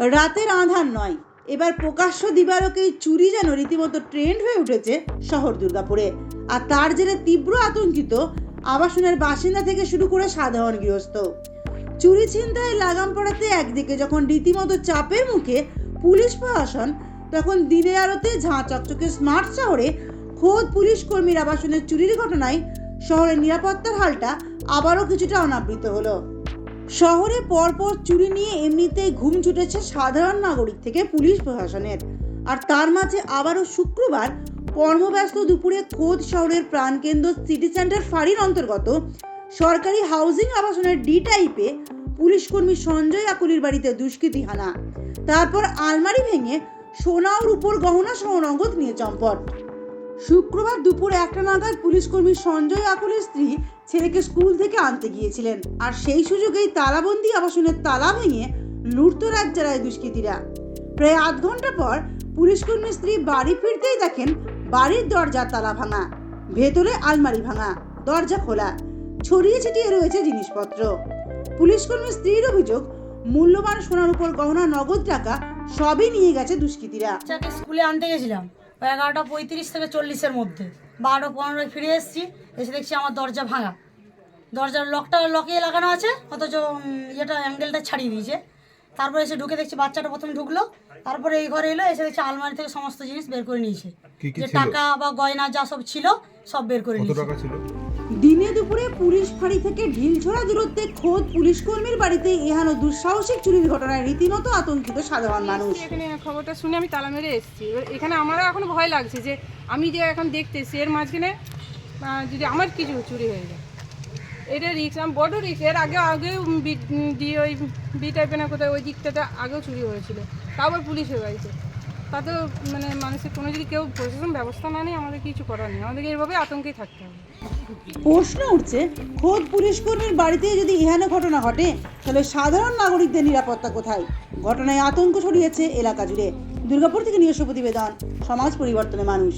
রাতের আধার নয়। এবার প্রকাশ্য দিবালোকেই চুরি যেন রীতিমতো ট্রেন্ড হয়ে উঠেছে শহর দুর্গাপুরে। আর তার জেরে তীব্র আতঙ্কিত আবাসনের বাসিন্দা থেকে শুরু করে সাধারণ গৃহস্থ। চুরি ছিনতাই লাগাম পড়াতে একদিকে যখন রীতিমতো চাপের মুখে পুলিশ প্রশাসন, তখন দিনের আলোতে ঝাঁ চকচকে স্মার্ট শহরে খোদ পুলিশ কর্মীর আবাসনের চুরির ঘটনায় শহরের নিরাপত্তার হালটা আবারও কিছুটা অনাবৃত হলো। শহরে পরপর চুরি নিয়ে এমনিতেই ঘুম ছুটেছে সাধারণ নাগরিক থেকে পুলিশ প্রশাসনের। আর তার মাঝে আবারও শুক্রবার কর্মব্যস্ত দুপুরে খোদ শহরের প্রাণকেন্দ্র সিটি সেন্টার ফাঁড়ির অন্তর্গত সরকারি হাউজিং আবাসনের ডি টাইপে পুলিশ কর্মী সঞ্জয় আকুলির বাড়িতে দুষ্কৃতী হানা। তারপর আলমারি ভেঙে সোনা ও রূপোর গহনা সহ নগদ নিয়ে চম্পট। শুক্রবার দুপুর একটা নাগাদ পুলিশ কর্মী সঞ্জয় আকুলের স্ত্রী ছেলেকে স্কুল থেকে আনতে গিয়েছিলেন। আর সেই সুযোগেই তালাবন্দি আবাসনের তালা ভেঙে লুটতরাজ চালায় দুষ্কৃতীরা। প্রায় আধ ঘণ্টা পর পুলিশ কর্মীর স্ত্রী বাড়ি ফিরতেই দেখেন বাড়ির দরজা তালা ভাঙা, ভেতরে আলমারি ভাঙা, দরজা খোলা, ছড়িয়ে ছিটিয়ে রয়েছে জিনিসপত্র। পুলিশ কর্মীর স্ত্রীর অভিযোগ, মূল্যবান সোনার উপর গহনা, নগদ টাকা সবই নিয়ে গেছে দুষ্কৃতীরা। স্কুলে আনতে গেছিলাম। ওই এগারোটা পঁয়ত্রিশ থেকে চল্লিশের মধ্যে। বারোটা পনেরোয় ফিরে এসেছি এসে দেখছি আমার দরজা ভাঙা। দরজার লকটা লকে লাগানো আছে অথচ এটা ইয়েটা অ্যাঙ্গেলটা ছাড়িয়ে দিয়েছে। তারপরে এসে ঢুকে দেখছি বাচ্চাটা প্রথম ঢুকলো। তারপরে এই ঘরে এলো এসে দেখছি আলমারি থেকে সমস্ত জিনিস বের করে নিয়েছে। যে টাকা বা গয়না যা সব ছিল সব বের করে নিয়েছে। দুপুরে পুলিশ ফাঁড়ি থেকে ঢিলছোড়া দূরত্বে খোদ পুলিশ কর্মীর বাড়িতে এহানো দুঃসাহসিক চুরির ঘটনায় রীতিমতো আতঙ্কিত সাধারণ মানুষ। এখানে খবরটা শুনে আমি তালা মেরে এসেছি। এবার এখানে আমারও এখন ভয় লাগছে যে আমি যে এখন দেখতেছি এর মাঝখানে যদি আমার কিছু চুরি হয়ে যায়। এটা রিক্স আমি বড় রিক্স এর আগে আগেও বি- ওই বি টাইপের না কোথায় ওই দিকটাতে আগেও চুরি হয়েছিল। তারপর পুলিশ পুলিশের বাড়িতে। তাতেও মানে মানুষের কোনো যদি কেউ প্রশাসন ব্যবস্থা না নেই আমাদের কিছু করার নেই। আমাদেরকে এইভাবে আতঙ্কেই থাকতে হবে। প্রশ্ন উঠছে, খোদ পুলিশ কর্মীর বাড়িতে যদি ইহান ঘটনা ঘটে, তাহলে সাধারণ নাগরিকদের নিরাপত্তা কোথায়? ঘটনায় আতঙ্ক ছড়িয়েছে এলাকা জুড়ে। দুর্গাপুর থেকে নিজস্ব প্রতিবেদন সমাজ পরিবর্তনে মানুষ।